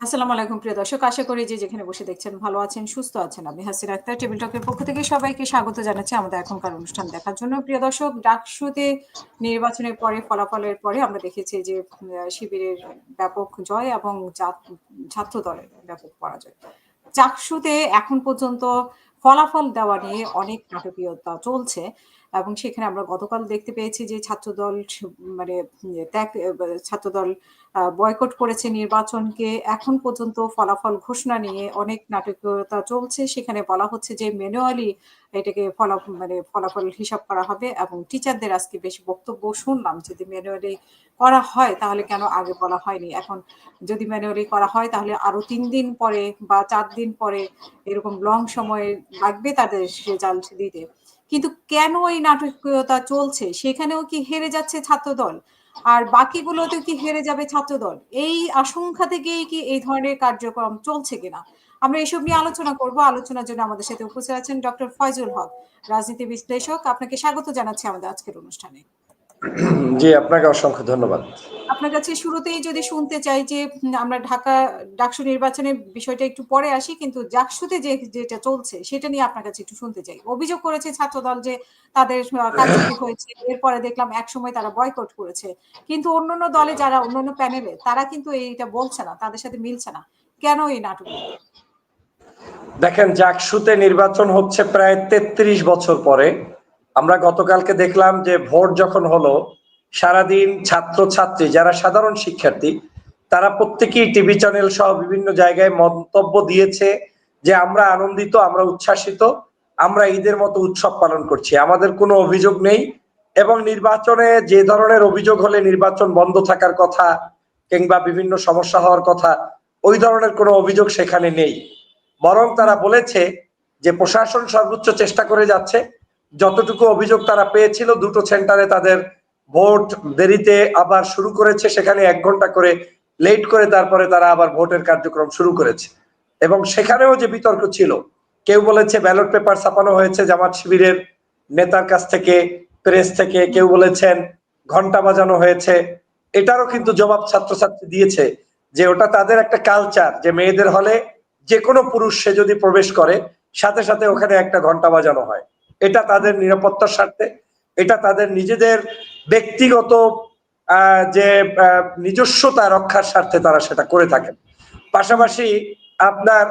আসসালামু আলাইকুম প্রিয় দর্শক। আশা করি যে যেখানে বসে দেখছেন ভালো আছেন, সুস্থ আছেন। আমি হাসিনা আক্তার টেবিল টকের পক্ষ থেকে সবাইকে স্বাগত জানাচ্ছি আমাদের এখনকার অনুষ্ঠান দেখার জন্য। প্রিয় দর্শক, ডাকসুতে নির্বাচনের পরে ফলাফলের পরে আমরা দেখেছি যে শিবিরের ব্যাপক জয় এবং ছাত্র দলের ব্যাপক পরাজয়। চাকসুতে এখন পর্যন্ত ফলাফল দেওয়া নিয়ে অনেক নাটকীয়তা চলছে এবং সেখানে আমরা গতকাল দেখতে পেয়েছি যে ছাত্রদল মানে ত্যাগ ছাত্রদল বয়কট করেছে নির্বাচনকে। এখন পর্যন্ত ফলাফল ঘোষণা নিয়ে অনেক নাটকীয়তা চলছে। সেখানে বলা হচ্ছে যে ম্যানুয়ালি এটাকে ফলা মানে ফলাফল হিসাব করা হবে এবং টিচারদের আজকে বেশ বক্তব্য শুনলাম যদি ম্যানুয়ালি করা হয় তাহলে কেন আগে বলা হয়নি? এখন যদি ম্যানুয়ালি করা হয় তাহলে আরও তিন দিন পরে বা চার দিন পরে এরকম লং সময় লাগবে তাদের রেজাল্ট দিতে। কিন্তু কেন এই নাটকীয়তা চলছে? সেখানেও কি হেরে যাচ্ছে ছাত্রদল? আর বাকিগুলোতে কি হেরে যাবে ছাত্রদল? এই আশঙ্কা থেকেই কি এই ধরনের কার্যক্রম চলছে কিনা? আমরা এসব নিয়ে আলোচনা করব। আলোচনার জন্য আমাদের সাথে উপস্থিত আছেন ডক্টর ফয়জুল হক, রাজনীতি বিশ্লেষক। আপনাকে স্বাগত জানাচ্ছি আমাদের আজকের অনুষ্ঠানে। জি, আপনাকে অসংখ্য ধন্যবাদ। আপনার কাছে শুরুতেই যদি শুনতে চাই যে আমরা ঢাকা ডাকসু নির্বাচনের বিষয়টা একটু পরে আসি। কিন্তু জাকসুতে যে যেটা চলছে সেটা নিয়ে আপনার কাছে একটু শুনতে চাই। অভিযোগ করেছে ছাত্রদল যে তাদের কারচুপি হয়েছে। এরপরে দেখলাম এক সময় তারা বয়কট করেছে। কিন্তু অন্যান্য দলে যারা অন্যান্য প্যানেলে তারা কিন্তু এইটা বলছে না। তাদের সাথে মিলছে না। কেন এই নাটক দেখেন জাকসুতে নির্বাচন হচ্ছে প্রায় ৩৩ বছর পরে। আমরা গতকালকে দেখলাম যে ভোট যখন হলো, সারাদিন ছাত্র-ছাত্রী যারা সাধারণ শিক্ষার্থী, তারা প্রত্যেকেই টিভি চ্যানেল সহ বিভিন্ন জায়গায় মন্তব্য দিয়েছে যে আমরা আনন্দিত, আমরা উচ্ছ্বাসিত, আমরা ঈদের মতো উৎসব পালন করছি। আমাদের কোনো অভিযোগ নেই এবং নির্বাচনে যে ধরনের অভিযোগ হলে নির্বাচন বন্ধ থাকার কথা কিংবা বিভিন্ন সমস্যা হওয়ার কথা, ওই ধরনের কোনো অভিযোগ সেখানে নেই। বরং তারা বলেছে যে প্রশাসন সর্বোচ্চ চেষ্টা করে যাচ্ছে। যতটুকু অভিযোগ তারা পেয়েছিল দুটো সেন্টারে তাদের ভোট দেরিতে আবার শুরু করেছে। সেখানে এক ঘণ্টা করে লেট করে তারপরে তারা আবার ভোটের কার্যক্রম শুরু করেছে। এবং সেখানেও যে বিতর্ক ছিল, কেউ বলেছে ব্যালট পেপার ছাপানো হয়েছে জামাত শিবিরের নেতার কাছ থেকে, প্রেস থেকে, কেউ বলেছেন ঘণ্টা বাজানো হয়েছে। এটারও কিন্তু জবাব ছাত্রছাত্রী দিয়েছে যে ওটা তাদের একটা কালচার যে মেয়েদের হলে যেকোনো পুরুষ সে যদি প্রবেশ করে সাথে, সাথে ওখানে একটা ঘণ্টা বাজানো হয়। এটা তাদের নিরাপত্তার স্বার্থে, এটা তাদের নিজেদের ব্যক্তিগত যে নিজস্বতা রক্ষার স্বার্থে তারা সেটা করে থাকেন। পাশাপাশি আপনার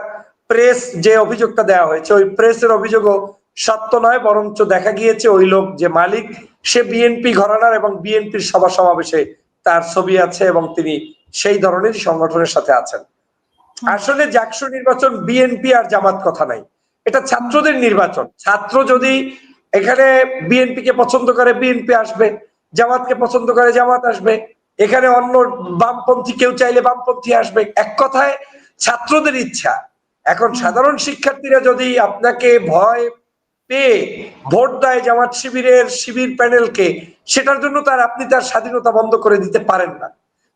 প্রেস যে অভিযোগটা দেওয়া হয়েছে, ওই প্রেসের অভিযোগও সত্য নয় বরঞ্চ দেখা গিয়েছে ওই লোক যে মালিক সে বিএনপি ঘরানার এবং বিএনপির সভা সমাবেশে তার ছবি আছে এবং তিনি সেই ধরনেরই সংগঠনের সাথে আছেন। আসলে জাকসু নির্বাচন বিএনপি আর জামাত কথা নাই। এটা ছাত্রদের নির্বাচন। ছাত্র যদি এখানে বিএনপি কে পছন্দ করে বিএনপি আসবে, জামাতকে পছন্দ করে জামাত আসবে। এখানে অন্য বামপন্থী কেউ চাইলে বামপন্থী আসবে। এক কথায় ছাত্রদের ইচ্ছা। এখন সাধারণ শিক্ষার্থীরা যদি আপনাকে ভয় পেয়ে ভোট দেয় জামাত শিবিরের শিবির প্যানেলকে, সেটার জন্য তার আপনি তার স্বাধীনতা বন্ধ করে দিতে পারেন না।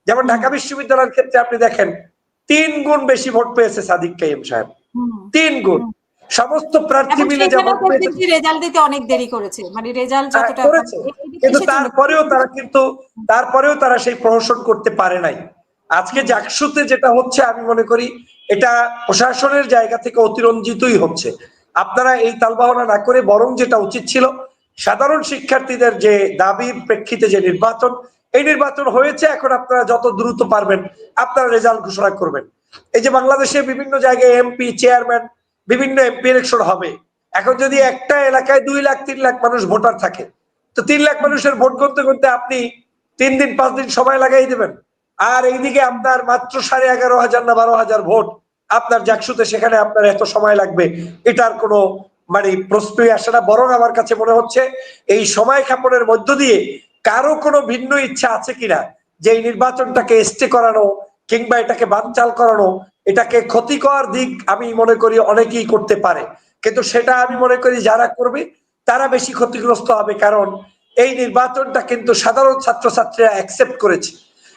যেমন ঢাকা বিশ্ববিদ্যালয়ের ক্ষেত্রে আপনি দেখেন তিন গুণ বেশি ভোট পেয়েছে সাদিক কাইয়ুম সাহেব। তিন গুণ। সমস্ত প্রার্থী মিলে যা সেখানেও ভোট পেয়েছে দেখছি রেজাল্ট দিতে অনেক দেরি করেছে। মানে রেজাল্ট হ্যাঁ, যতটা করেছে। মানে কিন্তু তারপরেও তারা কিন্তু তারপরেও তারা সেই প্রহসন করতে পারে নাই। আজকে জাকসুতে যেটা হচ্ছে আমি মনে করি এটা প্রশাসনের জায়গা থেকে অতিরঞ্জিতই হচ্ছে। আপনারা এই তালবাহনা না করে বরং যেটা উচিত ছিল সাধারণ শিক্ষার্থীদের যে দাবির প্রেক্ষিতে যে নির্বাচন, এই নির্বাচন হয়েছে এখন আপনারা যত দ্রুত পারবেন আপনারা রেজাল্ট ঘোষণা করবেন। এই যে বাংলাদেশে বিভিন্ন জায়গায় এমপি, চেয়ারম্যান বিভিন্ন এমপি ইলেকশন হবে। এখন যদি একটা এলাকায় দুই লাখ তিন লাখ মানুষ ভোটার থাকে, তো তিন লাখ মানুষের ভোট করতে করতে আপনি তিন দিন পাঁচ দিন সময় লাগাই দেবেন আর এইদিকে আপনার মাত্র ১১৫০০ না ১২০০০ ভোট আপনার জাকসুতে সেখানে আপনার এত সময় লাগবে। এটার কোনো মানে প্রশ্নই আসে না। বরং আমার কাছে মনে হচ্ছে এই সময় ক্ষেপণের মধ্য দিয়ে কারও কোনো ভিন্ন ইচ্ছা আছে কিনা যে এই নির্বাচনটাকে স্টে করানো কিংবা এটাকে বানচাল করানো, এটাকে ক্ষতিকর দিক আমি মনে করি অনেকেই করতে পারে। কিন্তু সেটা আমি মনে করি যারা করবে, তারা বেশি ক্ষতিগ্রস্ত হবে। কারণ এই নির্বাচনটা কিন্তু সাধারণ ছাত্রছাত্রীরা অ্যাকসেপ্ট করেছে।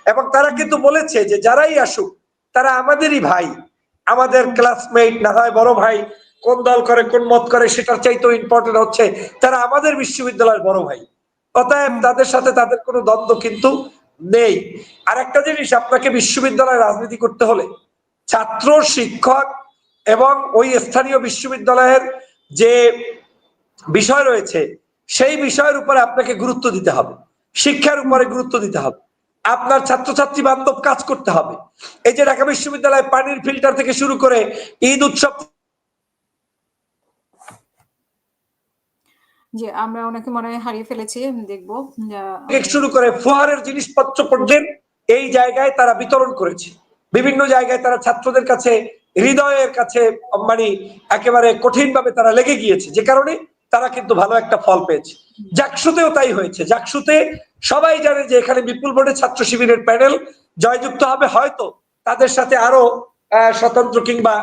এবং তারা কিন্তু বলেছে যে যারাই আসুক, তারা আমাদেরই ভাই। আমাদের ক্লাসমেট না হয় বড় ভাই। কোন দল করে, কোন মত করে, সেটার চাইতেও ইম্পর্টেন্ট হচ্ছে তারা আমাদের বিশ্ববিদ্যালয়ের বড় ভাই। অতএব তাদের সাথে তাদের কোনো দ্বন্দ্ব কিন্তু নেই। আর একটা জিনিস, আপনাকে বিশ্ববিদ্যালয়ে রাজনীতি করতে হলে ছাত্র শিক্ষক এবং ওই স্থানীয় বিশ্ববিদ্যালয়ের যে বিষয় রয়েছে সেই বিষয়ের উপরে আপনাকে গুরুত্ব দিতে হবে। শিক্ষার উপরে গুরুত্ব দিতে হবে। আপনার ছাত্রছাত্রী বান্ধব কাজ করতে হবে। এই যে ঢাকা বিশ্ববিদ্যালয় পানির ফিল্টার থেকে শুরু করে ঈদ উৎসব যে আমরা ওনাকে মনে হয় হারিয়ে ফেলেছি দেখব। থেকে শুরু করে ফোয়ারের জিনিসপত্র পর্যন্ত এই জায়গায় তারা বিতরণ করেছে। বিভিন্ন জায়গায় তারা ছাত্রদের কাছে, হৃদয়ের কাছে মানে একেবারে কঠিন ভাবে তারা লেগে গিয়েছে। যে কারণে তারা কিন্তু ভালো একটা ফল পেয়েছে। জাকসুতেও তাই হয়েছে। জাকসুতে সবাই জানে যে এখানে বিপুল বোর্ডের ছাত্র শিবিরের প্যানেল জয়যুক্ত হবে। হয়তো তাদের সাথে আরও স্বতন্ত্র কিংবা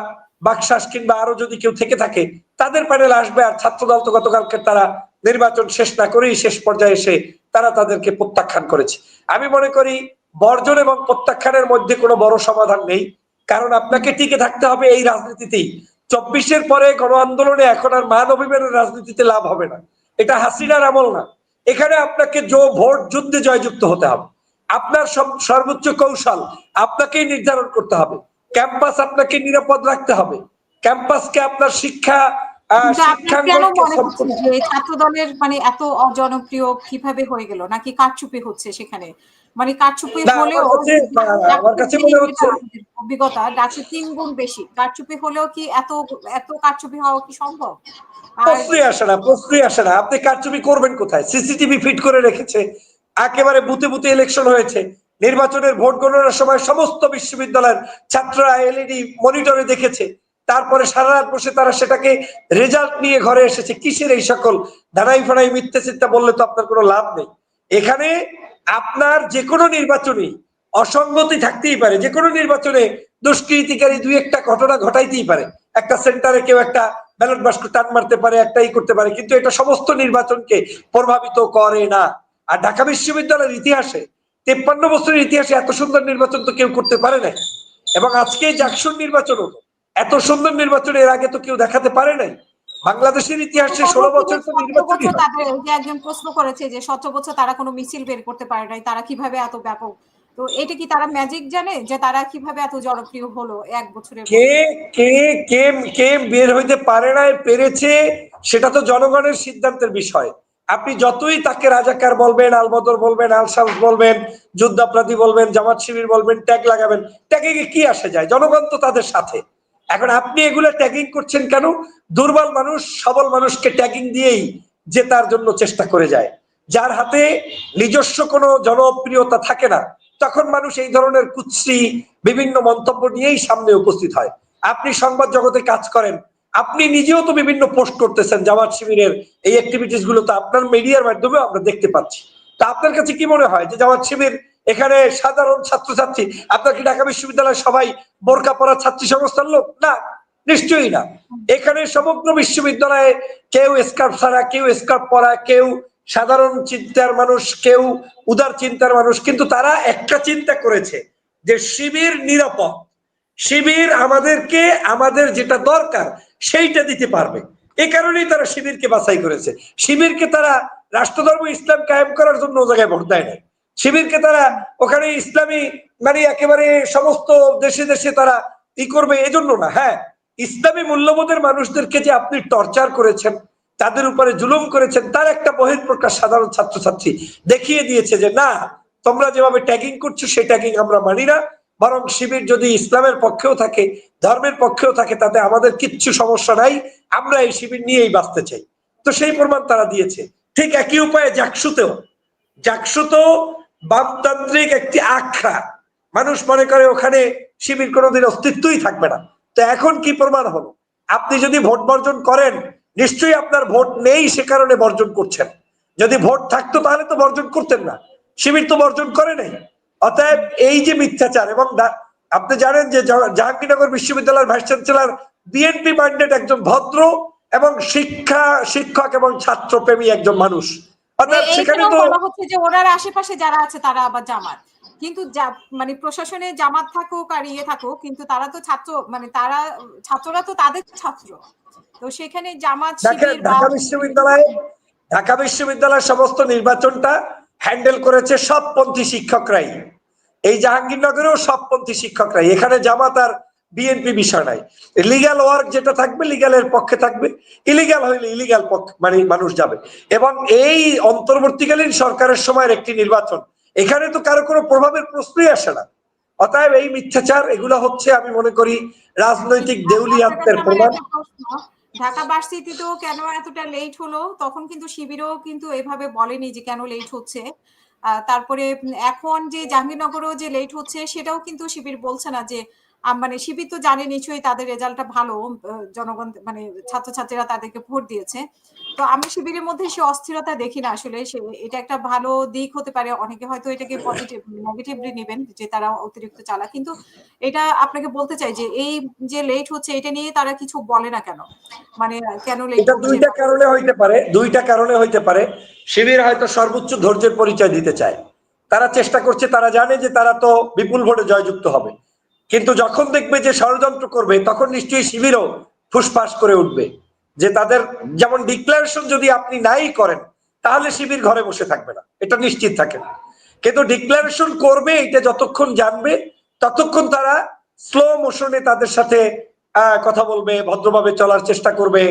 বাকশাস কিংবা আরও যদি কেউ থেকে থাকে, তাদের প্যানেল আসবে আর ছাত্রদল তো গতকালকে তারা নির্বাচন শেষ না করেই শেষ পর্যায়ে এসে তারা তাদেরকে প্রত্যাখ্যান করেছে। আমি মনে করি বর্জন এবং প্রত্যাখ্যানের মধ্যে কোনো বড় সমাধান নেই। কারণ আপনাকে টিকে থাকতে হবে এই রাজনীতিতেই। চব্বিশের পরে গণ আন্দোলনে এখন আর মান অভিমানের রাজনীতিতে লাভ হবে না। এটা হাসিনার আমল না। এখানে আপনাকে জো ভোট যুদ্ধে জয়যুক্ত হতে হবে। আপনার সব- সর্বোচ্চ কৌশল আপনাকেই নির্ধারণ করতে হবে। ক্যাম্পাস আপনাকে নিরাপদ রাখতে হবে। ক্যাম্পাসকে আপনার শিক্ষা ছাত্র দলের মানে এত অজনপ্রিয় কীভাবে হয়ে গেল? নাকি কারচুপি হচ্ছে সেখানে? মানে কারচুপি হলেও আমার কাছে মনে হচ্ছে অভিজ্ঞতা ডাকসু তিন গুণ বেশি। কারচুপি হলেও কি এত এত কারচুপি হওয়া কি সম্ভব? প্রশ্নই আসে না প্রশ্নই আসে না। আপনি কারচুপি করবেন কোথায়? সিসিটিভি ফিট করে রেখেছে। একেবারে বুথে বুথে ইলেকশন হয়েছে। নির্বাচনের ভোট গণনার সময় সমস্ত বিশ্ববিদ্যালয়ের ছাত্ররা এলইডি মনিটরে দেখেছে। তারপরে সারা রাত বসে তারা সেটাকে রেজাল্ট নিয়ে ঘরে এসেছে। কিসের এই সকল দাঁড়াই ফাড়াই মিথ্যে চিন্তা বললে তো আপনার কোনো লাভ নেই। এখানে আপনার যে কোনো নির্বাচনে অসঙ্গতি থাকতেই পারে যে কোনো নির্বাচনে দুষ্কৃতিকারী দুই একটা ঘটনা ঘটাইতেই পারে। একটা সেন্টারে কেউ একটা ব্যালট বাক্স টান মারতে পারে, একটাই করতে পারে, কিন্তু এটা সমস্ত নির্বাচনকে প্রভাবিত করে না। আর ঢাকা বিশ্ববিদ্যালয়ের ইতিহাসে, তেপ্পান্ন বছরের ইতিহাসে এত সুন্দর নির্বাচন তো কেউ করতে পারে নাই। এবং আজকে জাকসুর নির্বাচন হলো এত সুন্দর নির্বাচন এর আগে তো কেউ দেখাতে পারে নাই। বাংলাদেশের ইতিহাসে ষোলো বছর বছর একজন প্রশ্ন করেছে যে সতেরো বছর তারা কোনো মিছিল বের করতে পারে নাই তারা কীভাবে এত ব্যাপক? তো এটা কি তারা ম্যাজিক জানে যে তারা কীভাবে এত জনপ্রিয় হলো এক বছরের কে কে কে কে বের হইতে পারে নাই পেরেছে সেটা তো জনগণের সিদ্ধান্তের বিষয়। আপনি যতই তাকে রাজাকার বলবেন আলবদর বলবেন আলসামস বলবেন যুদ্ধাপরাধী বলবেন জামাত শিবির বলবেন ট্যাগ লাগাবেন ট্যাগে কি আসে যায়? জনগণ তো তাদের সাথে। এখন আপনি এগুলো ট্যাগিং করছেন কেন? দুর্বল মানুষ সবল মানুষকে ট্যাগিং দিয়েই জেতার জন্য চেষ্টা করে যায়। যার হাতে নিজস্ব কোনো জনপ্রিয়তা থাকে না, তখন মানুষ এই ধরনের কুৎসি, বিভিন্ন মন্তব্য নিয়েই সামনে উপস্থিত হয়। আপনি সংবাদ জগতে কাজ করেন, আপনি নিজেও তো বিভিন্ন পোস্ট করতেছেন, জামাত শিবিরের এই অ্যাক্টিভিটিসগুলো তো আপনার মিডিয়ার মাধ্যমে আমরা দেখতে পাচ্ছি। তা আপনার কাছে কি মনে হয় যে জামাত শিবির এখানে সাধারণ ছাত্রছাত্রী, আপনার কি ঢাকা বিশ্ববিদ্যালয়ের সবাই বোরকা পড়া ছাত্রী সংস্থার লোক? না, নিশ্চয়ই না। এখানে সমগ্র বিশ্ববিদ্যালয়ে কেউ স্কার্ফ ছাড়া, কেউ স্কার্ফ পরা, কেউ সাধারণ চিন্তার মানুষ, কেউ উদার চিন্তার মানুষ, কিন্তু তারা একটা চিন্তা করেছে যে শিবির নিরাপদ। শিবির আমাদেরকে, আমাদের যেটা দরকার, সেইটা দিতে পারবে। এই কারণেই তারা শিবিরকে বাছাই করেছে। শিবিরকে তারা রাষ্ট্রধর্ম ইসলাম কায়েম করার জন্য ও জায়গায় ভোট দেয় নাই। শিবিরকে তারা ওখানে ইসলামী মানে একেবারে সমস্ত দেশে দেশে তারা ই করবে, এজন্য না হ্যাঁ। ইসলামী মূল্যবোধের মানুষদেরকে যে আপনি টর্চার করেছেন, তাদের উপরে জুলুম করেছেন, তার একটা বহিঃপ্রকাশ সাধারণ ছাত্রছাত্রী দেখিয়ে দিয়েছে যে, না, তোমরা যেভাবে ট্যাগিং করছ, সেই ট্যাগিং আমরা মানি না। বরং শিবির যদি ইসলামের পক্ষেও থাকে, ধর্মের পক্ষেও থাকে, তাতে আমাদের কিচ্ছু সমস্যা নাই। আমরা এই শিবির নিয়েই বাঁচতে চাই। তো সেই প্রমাণ তারা দিয়েছে। ঠিক একই উপায়ে জাকসুতেও জাকসুতেও বামতান্ত্রিক একটি আখ্যা। মানুষ মনে করে ওখানে শিবির কোনোদিন অস্তিত্বই থাকবে না। তো এখন কি প্রমাণ হলো? আপনি যদি ভোট বর্জন করেন, নিশ্চয়ই আপনার ভোট নেই সে কারণে বর্জন করছেন। যদি ভোট থাকতো তাহলে তো বর্জন করতেন না। শিবির তো বর্জন করে নাই। অতএব এই যে মিথ্যাচার এবং আপনি জানেন যে জাহ- জাহাঙ্গীরনগর বিশ্ববিদ্যালয়ের ভাইস চ্যান্সেলর বিএনপি মাইন্ডেড একজন ভদ্র এবং শিক্ষা, শিক্ষক এবং ছাত্র প্রেমী একজন মানুষ। অর্থাৎ সেখানে তো হচ্ছে যে ওনার আশেপাশে যারা আছে তারা আবার জামাত। কিন্তু মানে প্রশাসনে জামাত থাকুক আর ইয়ে থাকুক কিন্তু তারা তো ছাত্র মানে তারা ছাত্ররা তো তাদের ছাত্র। তো সেখানে জামাত ঢাকা বিশ্ববিদ্যালয়ে ঢাকা বিশ্ববিদ্যালয়ের সমস্ত নির্বাচনটা হ্যান্ডেল করেছে সবপন্থী শিক্ষকরাই। এই জাহাঙ্গীরনগরেও সবপন্থী শিক্ষকরাই। এখানে জামাত আর বিএনপি বিষয় নাই। লিগ্যাল ওয়ার্ক যেটা থাকবে লিগ্যালের পক্ষে থাকবে। ইলিগাল হইলে ইলিগাল পক্ষ মানে মানুষ যাবে। এবং এই অন্তর্বর্তীকালীন সরকারের সময়ের একটি নির্বাচন এখানে তো কারও কোনো প্রভাবের প্রশ্নই আসে না। অতএব এই মিথ্যাচার এগুলো হচ্ছে আমি মনে করি রাজনৈতিক দেউলিয়াত্বের প্রমাণ। ঢাকা ভার্সিটিতেও কেন এতটা লেট হলো? তখন কিন্তু শিবিরও কিন্তু এভাবে বলেনি যে কেন লেট হচ্ছে। তারপরে এখন যে জাহাঙ্গীরনগরও যে লেট হচ্ছে সেটাও কিন্তু শিবির বলছে না যে মানে শিবির তো জানে নিশ্চয়ই তাদের রেজাল্টটা ভালো জনগণ মানে ছাত্রছাত্রীরা তাদেরকে ভোট দিয়েছে। তো আমি শিবিরের মধ্যে সে অস্থিরতা দেখি না আসলে সে এটা একটা ভালো দিক হতে পারে অনেকে হয়তো এটাকে পজিটিভ নেগেটিভলি নেবেন যে তারা অতিরিক্ত চালা কিন্তু এটা আপনাকে বলতে চাই যে এই যে লেট হচ্ছে এটা নিয়ে তারা কিছু বলে না কেন? মানে কেন লেট এটা দুইটা কারণে হইতে পারে দুইটা কারণে হইতে পারে। শিবির হয়তো সর্বোচ্চ ধৈর্যের পরিচয় দিতে চায়। তারা চেষ্টা করছে তারা জানে যে তারা তো বিপুল ভোটে জয়যুক্ত হবে। কিন্তু যখন দেখবে যে ষড়যন্ত্র করবে, তখন নিশ্চয়ই শিবিরও ফুসফাস করে উঠবে। যে তাদের যেমন ডিক্লারেশন যদি আপনি নাই করেন, তাহলে শিবির ঘরে বসে থাকবে না। এটা নিশ্চিত থাকেন কিন্তু ডিক্লারেশন করবে, এটা যতক্ষণ জানবে, ততক্ষণ তারা স্লো মোশনে তাদের সাথে কথা বলবে, ভদ্রভাবে চলার চেষ্টা করবে।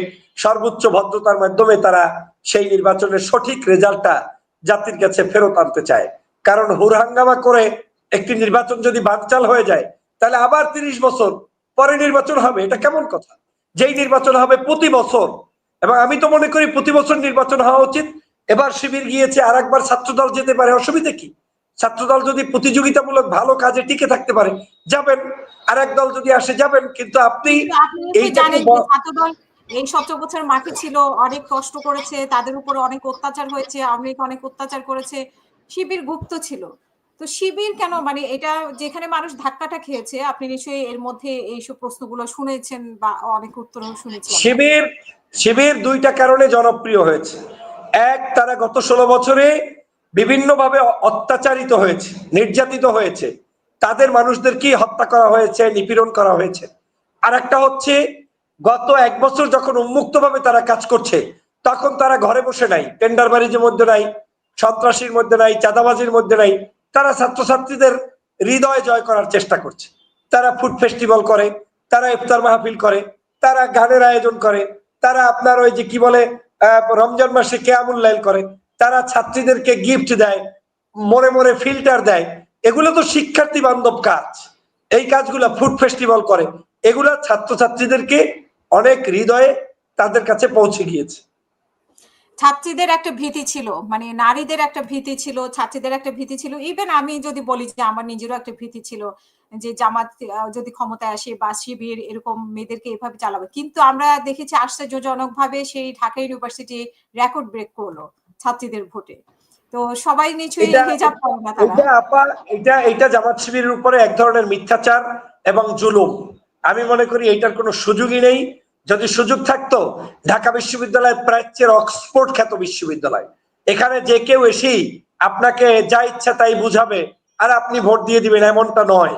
সর্বোচ্চ ভদ্রতার মাধ্যমে তারা সেই নির্বাচনের সঠিক রেজাল্টটা জাতির কাছে ফেরত আনতে চায়। কারণ হুরহাঙ্গামা করে একটি নির্বাচন যদি বানচাল হয়ে যায় তাহলে আবার তিরিশ বছর পরে নির্বাচন হবে এটা কেমন কথা? যেই নির্বাচন হবে প্রতি বছর এবং আমি তো মনে করি প্রতি বছর নির্বাচন হওয়া উচিত। এবার শিবির গিয়েছে আর একবার ছাত্রদল যেতে পারে অসুবিধা কি? ছাত্রদল যদি প্রতিযোগিতামূলক ভালো কাজে টিকে থাকতে পারে যাবেন। আর এক দল যদি আসে যাবেন কিন্তু আপনি জানেন ছাত্রদল এই সতেরো বছর মাঠে ছিল অনেক কষ্ট করেছে তাদের উপর অনেক অত্যাচার হয়েছে আওয়ামী অনেক অত্যাচার করেছে শিবির গুপ্ত ছিল। তো শিবির কেন? মানে এটা যেখানে মানুষ ধাক্কাটা খেয়েছে, আপনি নিশ্চয়ই এর মধ্যে এইসব প্রশ্নগুলো শুনেছেন বা অনেক উত্তর শুনেছেন শিবির শিবির দুইটা কারণে জনপ্রিয় হয়েছে। এক, তারা গত ষোলো বছরে বিভিন্নভাবে অত্যাচারিত হয়েছে, নির্যাতিত হয়েছে। তাদের মানুষদেরকে হত্যা করা হয়েছে, নিপীড়ন করা হয়েছে। আর একটা হচ্ছে, গত এক বছর যখন উন্মুক্তভাবে তারা কাজ করছে, তখন তারা ঘরে বসে নাই টেন্ডার বাণিজ্যের মধ্যে নাই, সন্ত্রাসীর মধ্যে নাই, চাঁদাবাজির মধ্যে নাই। তারা ছাত্রছাত্রীদের হৃদয় জয় করার চেষ্টা করছে। তারা ফুড ফেস্টিভ্যাল করে, তারা ইফতার মাহফিল করে, তারা গানের আয়োজন করে, তারা আপনার ওই যে কি বলে রমজান মাসে কেয়ামুল লাইল করে, তারা ছাত্রীদেরকে গিফট দেয় মনে মনে ফিল্টার দেয়। এগুলো তো শিক্ষার্থী বান্ধব কাজ। এই কাজগুলো ফুড ফেস্টিভ্যাল করে। এগুলা ছাত্রছাত্রীদেরকে অনেক হৃদয়ে তাদের কাছে পৌঁছে গিয়েছে। ছাত্রীদের একটা ভীতি ছিল মানে নারীদের একটা ভীতি ছিল ছাত্রীদের একটা ভীতি ছিল। ইভেন আমি যদি বলি যে আমার নিজেরও একটা ভীতি ছিল যে জামাত যদি ক্ষমতায় আসে বা শিবির এরকম মেয়েদেরকে এভাবে চালাবে। কিন্তু আমরা দেখেছি আশ্চর্যজনক ভাবে সেই ঢাকা ইউনিভার্সিটি রেকর্ড ব্রেক করল ছাত্রীদের ভোটে। তো সবাই নিশ্চয়ই হিজাব করে না তারা। এটা আপা এটা এটা জামাত শিবিরের উপরে এক ধরনের মিথ্যাচার এবং জুলুম। আমি মনে করি এটার কোনো সুযোগই নেই। যদি সুযোগ থাকতো, ঢাকা বিশ্ববিদ্যালয় প্রাচ্যের অক্সফোর্ড খ্যাত বিশ্ববিদ্যালয়। এখানে যে কেউ এসেই আপনাকে যা ইচ্ছা তাই বুঝাবে, আর আপনি ভোট দিয়ে দিবেন এমনটা নয়।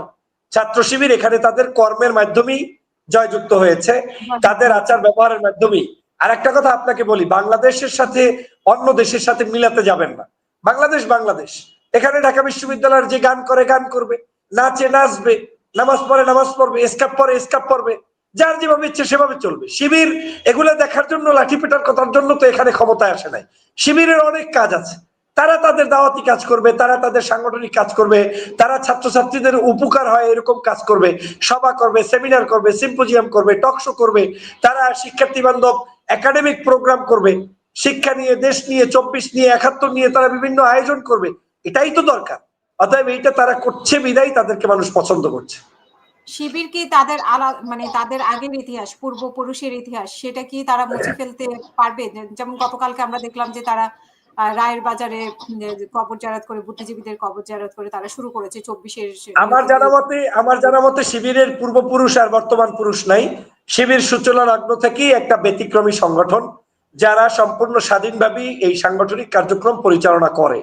ছাত্র শিবির এখানে তাদের কর্মের মাধ্যমেই জয়যুক্ত হয়েছে, তাদের আচার ব্যবহারের মাধ্যমেই। আর একটা কথা আপনাকে বলি, বাংলাদেশের সাথে অন্য দেশের সাথে মিলাতে যাবেন না। বাংলাদেশ বাংলাদেশ। এখানে ঢাকা বিশ্ববিদ্যালয়ের যে গান করে, গান করবে। নাচে নাচবে, নামাজ পড়ে নামাজ পড়বে স্কাপ পরে স্কাপ পড়বে। যার যেভাবে ইচ্ছে সেভাবে চলবে। শিবির এগুলো দেখার জন্য, লাঠি পেটার কথার জন্য তো এখানে ক্ষমতায় আসে নাই। শিবিরের অনেক কাজ আছে। তারা তাদের দাওয়াতি কাজ করবে, তারা তাদের সাংগঠনিক কাজ করবে, তারা ছাত্রছাত্রীদের উপকার হয় এরকম কাজ করবে, সভা করবে, সেমিনার করবে, সিম্পোজিয়াম করবে টকশো করবে, তারা শিক্ষার্থী বান্ধব, একাডেমিক প্রোগ্রাম করবে, শিক্ষা নিয়ে, দেশ নিয়ে, চব্বিশ নিয়ে, একাত্তর নিয়ে তারা বিভিন্ন আয়োজন করবে। এটাই তো দরকার। অতএব এইটা তারা করছে বিদায়, তাদেরকে মানুষ পছন্দ করছে। শিবির কি তাদের মানে তাদের আগের ইতিহাস পূর্বপুরুষের ইতিহাস সেটা কি তারা মুছে ফেলতে পারবে? যেমন গতকালকে আমরা দেখলাম যে তারা রায়ের বাজারে কবর জারাত করে বুদ্ধিজীবীদের কবর জারাত করে তারা শুরু করেছে চব্বিশের আমার জানা মতে আমার জানা মতে শিবিরের পূর্বপুরুষ আর বর্তমান পুরুষ নাই। শিবির সূচনা লগ্ন থেকেই একটা ব্যতিক্রমী সংগঠন যারা সম্পূর্ণ স্বাধীনভাবেই এই সাংগঠনিক কার্যক্রম পরিচালনা করে।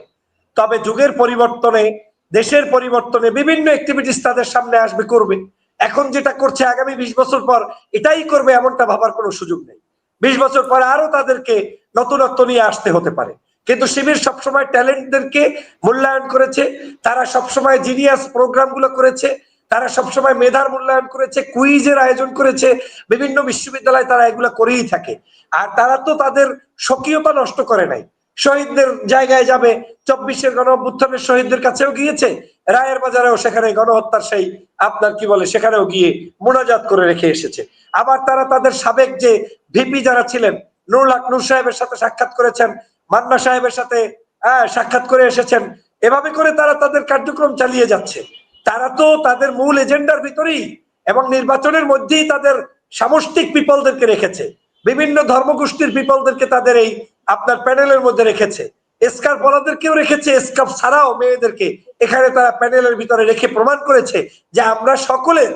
তবে যুগের পরিবর্তনে দেশের পরিবর্তনে বিভিন্ন অ্যাক্টিভিটিস তাদের সামনে আসবে, করবে। এখন যেটা করছে আগামী বিশ বছর পর, এটাই করবে এমনটা ভাবার কোনো সুযোগ নেই। বিশ বছর পরে আরও তাদেরকে নতুনত্ব নিয়ে আসতে হতে পারে। কিন্তু শিবির সবসময় ট্যালেন্টদেরকে মূল্যায়ন করেছে, তারা সবসময় জিনিয়াস প্রোগ্রামগুলো করেছে, তারা সবসময় মেধার মূল্যায়ন করেছে, কুইজের আয়োজন করেছে, বিভিন্ন বিশ্ববিদ্যালয়ে তারা এগুলো করেই থাকে। আর তারা তো তাদের স্বকীয়তা নষ্ট করে নাই। শহীদদের জায়গায় যাবে। চব্বিশের গণ অভ্যুত্থানের শহীদদের কাছেও গিয়েছে। রায়ের বাজারেও সেখানে গণহত্যার সেই আপনার কি বলে সেখানেও গিয়ে মোনাজাত করে রেখে এসেছে। আবার তারা তাদের সাবেক যে ভিপি যারা ছিলেন নুরুল নূর সাহেবের সাথে সাক্ষাৎ করেছেন মান্না সাহেবের সাথে আহ, সাক্ষাৎ করে এসেছেন এভাবে করে তারা তাদের কার্যক্রম চালিয়ে যাচ্ছে। তারা তো তাদের মূল এজেন্ডার ভিতরেই এবং নির্বাচনের মধ্যেই তাদের সামষ্টিক পিপলদেরকে রেখেছে। বিভিন্ন ধর্মগোষ্ঠীর পিপলদেরকে তাদের এই আপনার প্যানেলের মধ্যে রেখেছে। এসকার পলাদেরকেও রেখেছে, এসকাপ ছাড়াও মেয়েদেরকে এখানে তারা প্যানেলের ভিতরে রেখে প্রমাণ করেছে যে আমরা সকলের,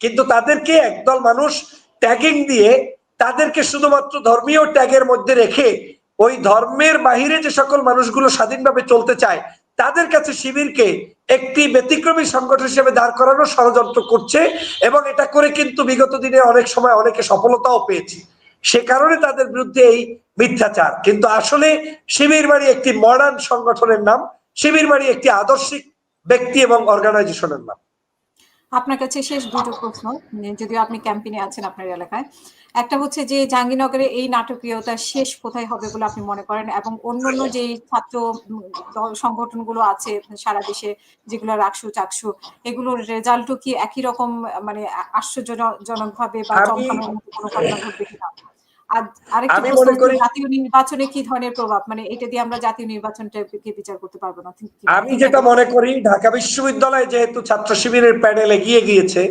কিন্তু তাদেরকে একদল মানুষ ট্যাগিং দিয়ে তাদেরকে শুধুমাত্র ধর্মীয় ট্যাগের মধ্যে রেখে ওই ধর্মের বাহিরে যে সকল মানুষগুলো স্বাধীনভাবে চলতে চায়, তাদের কাছে শিবিরকে একটি ব্যতিক্রমী সংগঠন হিসেবে দাঁড় করানোর ষড়যন্ত্র করছে এবং এটা করে কিন্তু বিগত দিনে অনেক সময় অনেকে সফলতাও পেয়েছে। সে কারণে তাদের বিরুদ্ধে এই মিথ্যাচার। কিন্তু আসলে শিবির বাড়ি একটি মডার্ন সংগঠনের নাম শিবির বাড়ি একটি আদর্শিক ব্যক্তি এবং অর্গানাইজেশনের নাম। আপনার কাছে শেষ দুটো প্রশ্ন উম, যদিও আপনি ক্যাম্পেইনে আছেন আপনার এলাকায়। একটা হচ্ছে যে জাহাঙ্গীরনগরে এই নাটকীয়তা শেষ কোথায় হবে বলে আপনি মনে করেন? এবং অন্যান্য যে ছাত্র সংগঠনগুলো আছে সারা দেশে যেগুলো রাকসু চাকসু এগুলোর রেজাল্টও কি একই রকম মানে আশ্চর্যজনক ভাবে বা কোনো ঘটনা ঘটবে কিনা? আমি মনে করি- জাতীয় নির্বাচনে কি ধরনের প্রভাব? মানে এটা দিয়ে আমরা জাতীয় নির্বাচনটাকে বিচার করতে পারব না? আমি যেটা মনে করি ঢাকা বিশ্ববিদ্যালয় যেহেতু ছাত্র শিবিরের প্যানেল এগিয়ে গিয়েছে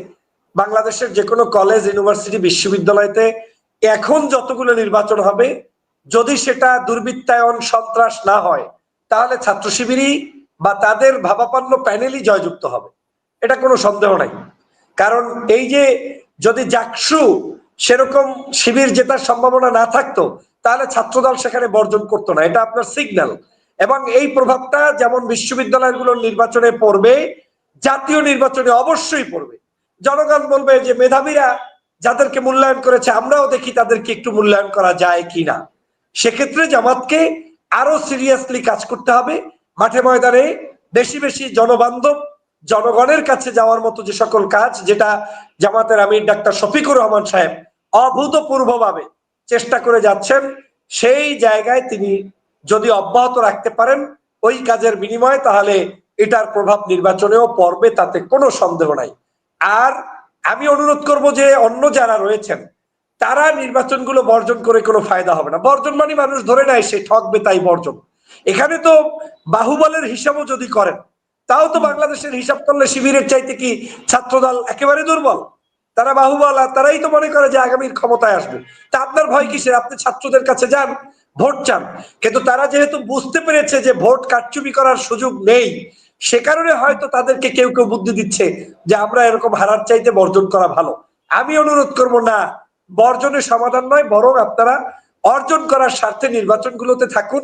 বাংলাদেশের যে কোনো কলেজ ইউনিভার্সিটি বিশ্ববিদ্যালয়তে এখন যতগুলো নির্বাচন হবে যদি সেটা দুর্বৃত্তায়ন সন্ত্রাস না হয় তাহলে ছাত্র শিবিরই বা তাদের ভাবাপন্ন প্যানেলই জয়যুক্ত হবে। এটা কোনো সন্দেহ নাই। কারণ এই যে যদি জাকসু সেরকম শিবির জেতার সম্ভাবনা না থাকতো, তাহলে ছাত্রদল সেখানে বর্জন করতো না। এটা আপনার সিগন্যাল এবং এই প্রভাবটা যেমন বিশ্ববিদ্যালয়গুলোর নির্বাচনে পড়বে, জাতীয় নির্বাচনে অবশ্যই পড়বে। জনগণ বলবে যে, মেধাবীরা যাদেরকে মূল্যায়ন করেছে, আমরাও দেখি তাদেরকে একটু মূল্যায়ন করা যায় কিনা সেক্ষেত্রে জামাতকে আরও সিরিয়াসলি কাজ করতে হবে। মাঠে ময়দানে বেশি বেশি জনবান্ধব, জনগণের কাছে যাওয়ার মতো যে সকল কাজ, যেটা জামাতের আমির ডাক্তার শফিকুর রহমান সাহেব অভূতপূর্বভাবে চেষ্টা করে যাচ্ছেন, সেই জায়গায় তিনি যদি অব্যাহত রাখতে পারেন ওই কাজের বিনিময়ে, তাহলে এটার প্রভাব নির্বাচনেও পড়বে তাতে কোনো সন্দেহ নাই। আর আমি অনুরোধ করব যে অন্য যারা রয়েছেন, তারা নির্বাচনগুলো বর্জন করে কোনো ফায়দা হবে না। বর্জন মানে মানুষ ধরে নেয় সে ঠকবে তাই বর্জন। এখানে তো বাহুবলের হিসাবও যদি করেন, তাও তো বাংলাদেশের হিসাব করলে শিবিরের চাইতে কি ছাত্রদল একেবারে দুর্বল? তারা বাহুবল তারাই তো মনে করে যে আগামীর ক্ষমতায় আসবে। তা আপনার ভয় কিসের? আপনি ছাত্রদের কাছে যান, ভোট চান। কিন্তু তারা যেহেতু বুঝতে পেরেছে যে ভোট কারচুপি করার সুযোগ নেই, সে কারণে হয়তো তাদেরকে কেউ কেউ বুদ্ধি দিচ্ছে যে আমরা এরকম হারার চাইতে বর্জন করা ভালো। আমি অনুরোধ করব না, বর্জনের সমাধান নয়, বরং আপনারা অর্জন করার স্বার্থে নির্বাচনগুলোতে থাকুন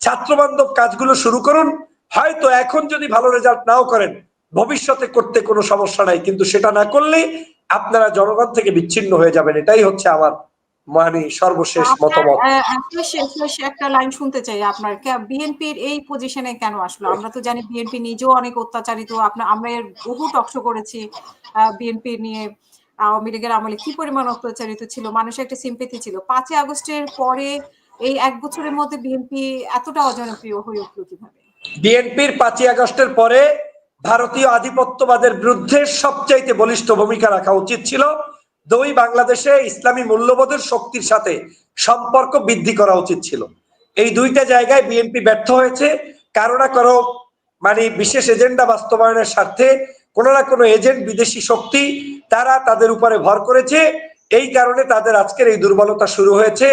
ছাত্র বান্ধব কাজগুলো শুরু করুন। হয়তো এখন যদি ভালো রেজাল্ট নাও করেন, ভবিষ্যতে করতে কোনো সমস্যা নাই, কিন্তু সেটা না করলে আপনারা জনগণ থেকে বিচ্ছিন্ন হয়ে যাবেন এটাই হচ্ছে আমার মানে সর্বশেষ মতামত। একটা লাইন শুনতে চাই আপনার। বিএনপির এই পজিশনে কেন আসলো? আমরা তো জানি বিএনপি নিজেও অনেক অত্যাচারিত আপনার আমরা এর বহু টকশো করেছি বিএনপি নিয়ে আওয়ামী লীগের আমলে। কি পরিমাণ অত্যাচারিত ছিল? মানুষের একটা সিম্পেথি ছিল। পাঁচই আগস্টের পরে এই এক বছরের মধ্যে বিএনপি এতটা অজনপ্রিয় হয়ে উঠল কীভাবে? বিএনপির পাঁচই আগস্টের পরে ভারতীয় আধিপত্যবাদের বিরুদ্ধে সবচাইতে বলিষ্ঠ ভূমিকা রাখা উচিত ছিল দুই বাংলাদেশে ইসলামী মূল্যবোধের শক্তির সাথে সম্পর্ক বৃদ্ধি করা উচিত ছিল। এই দুইটা জায়গায় বিএনপি ব্যর্থ হয়েছে। কারও না কারও মানে বিশেষ এজেন্ডা বাস্তবায়নের স্বার্থে কোনো না কোনো এজেন্ট, বিদেশি শক্তি তারা তাদের উপরে ভর করেছে। এই কারণে তাদের আজকের এই দুর্বলতা শুরু হয়েছে।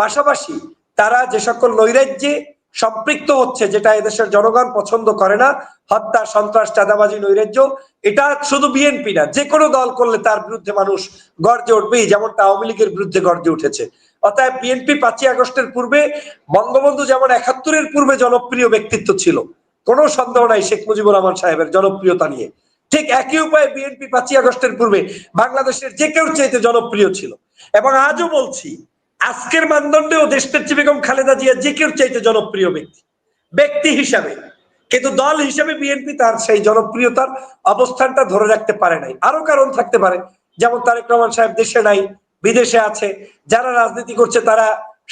পাশাপাশি তারা যে সকল নৈরাজ্যে সম্পৃক্ত হচ্ছে, যেটা এদেশের জনগণ পছন্দ করে না। হত্যা, সন্ত্রাস, চাঁদাবাজি, নৈরাজ্য, এটা শুধু বিএনপি না যে কোনো দল করলে তার বিরুদ্ধে মানুষ গর্জে উঠবেই, যেমনটা আওয়ামী লীগের বিরুদ্ধে গর্জে উঠেছে। অতএব বিএনপি পাঁচই আগস্টের পূর্বে বঙ্গবন্ধু যেমন একাত্তরের পূর্বে জনপ্রিয় ব্যক্তিত্ব ছিল, কোনো সন্দেহ নাই শেখ মুজিবুর রহমান সাহেবের জনপ্রিয়তা নিয়ে। ঠিক একই উপায়ে বিএনপি পাঁচই আগস্টের পূর্বে বাংলাদেশের যে কেউ চাইতে জনপ্রিয় ছিল। এবং আজও বলছি আজকের মানদণ্ডেও দেশনেত্রী বেগম খালেদা জিয়া যে কেউ চাইতে জনপ্রিয় ব্যক্তি ব্যক্তি হিসাবে। কিন্তু দল হিসাবে বিএনপি তার সেই জনপ্রিয়তার অবস্থানটা ধরে রাখতে পারে নাই। আরও কারণ থাকতে পারে, যেমন তারেক রহমান সাহেব দেশে নাই, বিদেশে আছে, যারা রাজনীতি করছে তারা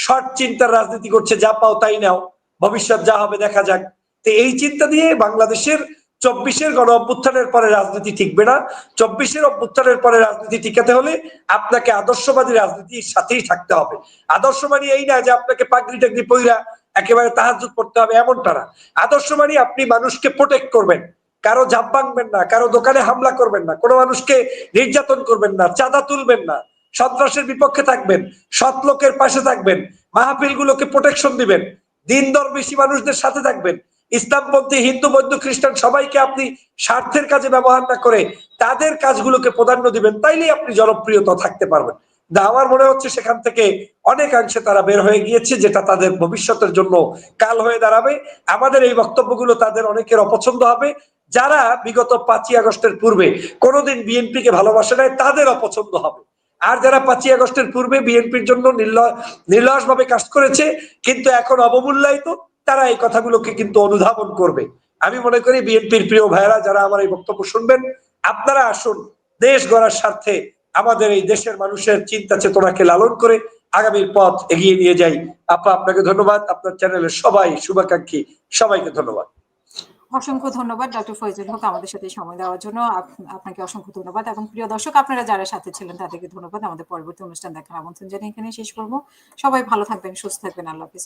শর্ট চিন্তার রাজনীতি করছে, যা পাও তাই নাও, ভবিষ্যৎ যা হবে দেখা যাক। তো এই চিন্তা দিয়ে বাংলাদেশের চব্বিশের গণ অভ্যুত্থানের পরে রাজনীতি টিকবে না। চব্বিশের অভ্যুত্থানের পরে রাজনীতি টিকাতে হলে আপনাকে আদর্শবাদী রাজনীতির সাথেই থাকতে হবে। আদর্শ মানে এই না যে আপনাকে পাগড়ি টাগড়ি পইরা একেবারে তাহাজুদ করতে হবে, এমনটা না। আদর্শ মানে আপনি মানুষকে প্রোটেক্ট করবেন। কারও জাপ ভাঙবেন না, কারও দোকানে হামলা করবেন না, কোনো মানুষকে নির্যাতন করবেন না, চাঁদা তুলবেন না। সন্ত্রাসের বিপক্ষে থাকবেন, সৎ লোকের পাশে থাকবেন মাহফিল গুলোকে প্রোটেকশন দিবেন দিন দর বেশি মানুষদের সাথে থাকবেন। ইসলামপন্থী, হিন্দু, বৌদ্ধ, খ্রিস্টান সবাইকে আপনি স্বার্থের কাজে ব্যবহার না করে তাদের কাজগুলোকে প্রাধান্য দিবেন, তাইলেই আপনি জনপ্রিয়তা থাকতে পারবেন। আমার মনে হচ্ছে সেখান থেকে অনেকাংশে তারা বের হয়ে গিয়েছে, যেটা তাদের ভবিষ্যতের জন্য কাল হয়ে দাঁড়াবে। আমাদের এই বক্তব্যগুলো তাদের অনেকের অপছন্দ হবে। যারা বিগত পাঁচই আগস্টের পূর্বে কোনোদিন বিএনপিকে ভালোবাসে নাই, তাদের অপছন্দ হবে। আর যারা পাঁচই আগস্টের পূর্বে বিএনপির জন্য নির্লস ভাবে কাজ করেছে, কিন্তু এখন অবমূল্যায়িত তারা এই কথাগুলোকে কিন্তু অনুধাবন করবে। আমি মনে করি বিএনপির প্রিয় ভাইয়েরা যারা আমার এই বক্তব্য শুনবেন, আপনারা আসুন, দেশ গড়ার স্বার্থে আমাদের এই দেশের মানুষের চিন্তা চেতনাকে লালন করে আগামীর পথ এগিয়ে নিয়ে যাই। আপা, আপনাকে ধন্যবাদ। আপনার চ্যানেলের সবাই শুভাকাঙ্ক্ষী। সবাইকে ধন্যবাদ। অসংখ্য ধন্যবাদ ডক্টর ফয়জুল হক আমাদের সাথে সময় দেওয়ার জন্য। আপনাকে অসংখ্য ধন্যবাদ এবং প্রিয় দর্শক, আপনারা যারা সাথে ছিলেন তাদেরকে ধন্যবাদ। আমাদের পরবর্তী অনুষ্ঠান দেখার আমন্ত্রণ জানিয়ে এখানে শেষ করব। সবাই ভালো থাকবেন, সুস্থ থাকবেন। আল্লাহ হাফিজ।